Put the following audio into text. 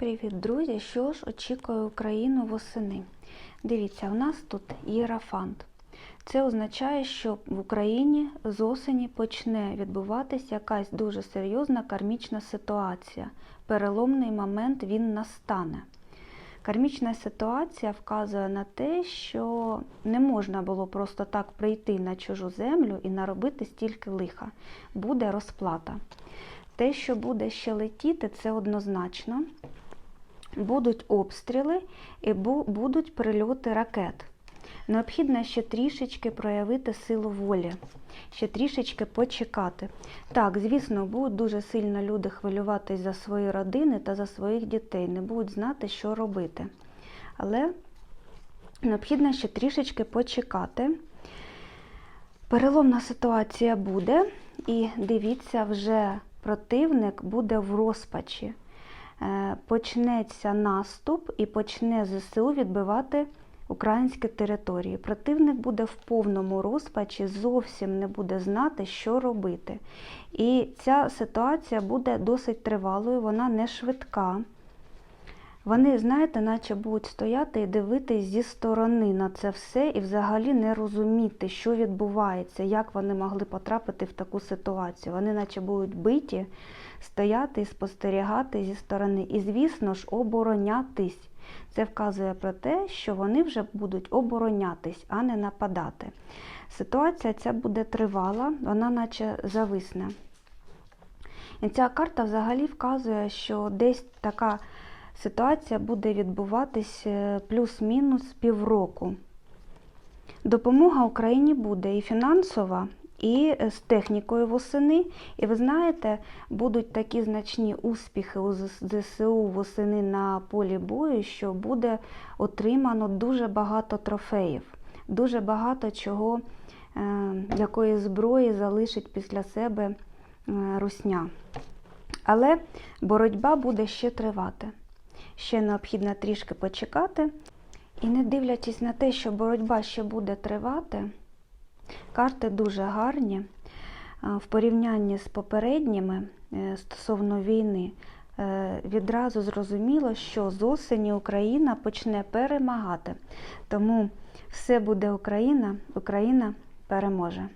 Привіт, друзі! Що ж очікує Україну восени? Дивіться, у нас тут єрафант. Це означає, що в Україні з осені почне відбуватися якась дуже серйозна кармічна ситуація. Переломний момент він настане. Кармічна ситуація вказує на те, що не можна було просто так прийти на чужу землю і наробити стільки лиха. Буде розплата. Те, що буде ще летіти, це однозначно. Будуть обстріли і будуть прильоти ракет. Необхідно ще трішечки проявити силу волі, ще трішечки почекати. Так, звісно, будуть дуже сильно люди хвилюватись за свої родини та за своїх дітей, не будуть знати, що робити. Але необхідно ще трішечки почекати. Переломна ситуація буде, і дивіться, вже противник буде в розпачі. Е, Почнеться наступ і почне ЗСУ відбивати українські території. Противник буде в повному розпачі, зовсім не буде знати, що робити. І ця ситуація буде досить тривалою, вона не швидка. Вони, знаєте, наче будуть стояти і дивитись зі сторони на це все і взагалі не розуміти, що відбувається, як вони могли потрапити в таку ситуацію. Вони, наче будуть биті, стояти і спостерігати зі сторони. І, звісно ж, оборонятись. Це вказує про те, що вони вже будуть оборонятись, а не нападати. Ситуація ця буде тривала, вона наче зависне. І ця карта взагалі вказує, що десь така ситуація буде відбуватись плюс-мінус півроку. Допомога Україні буде і фінансова, і е, з технікою восени. І ви знаєте, будуть такі значні успіхи у ЗСУ восени на полі бою, що буде отримано дуже багато трофеїв, дуже багато чого, е, якої зброї залишить після себе е, русня. Але боротьба буде ще тривати. Ще необхідно трішки почекати. І не дивлячись на те, що боротьба ще буде тривати, карти дуже гарні. В порівнянні з попередніми е, стосовно війни, е, відразу зрозуміло, що з осені Україна почне перемагати. Тому все буде Україна, Україна переможе.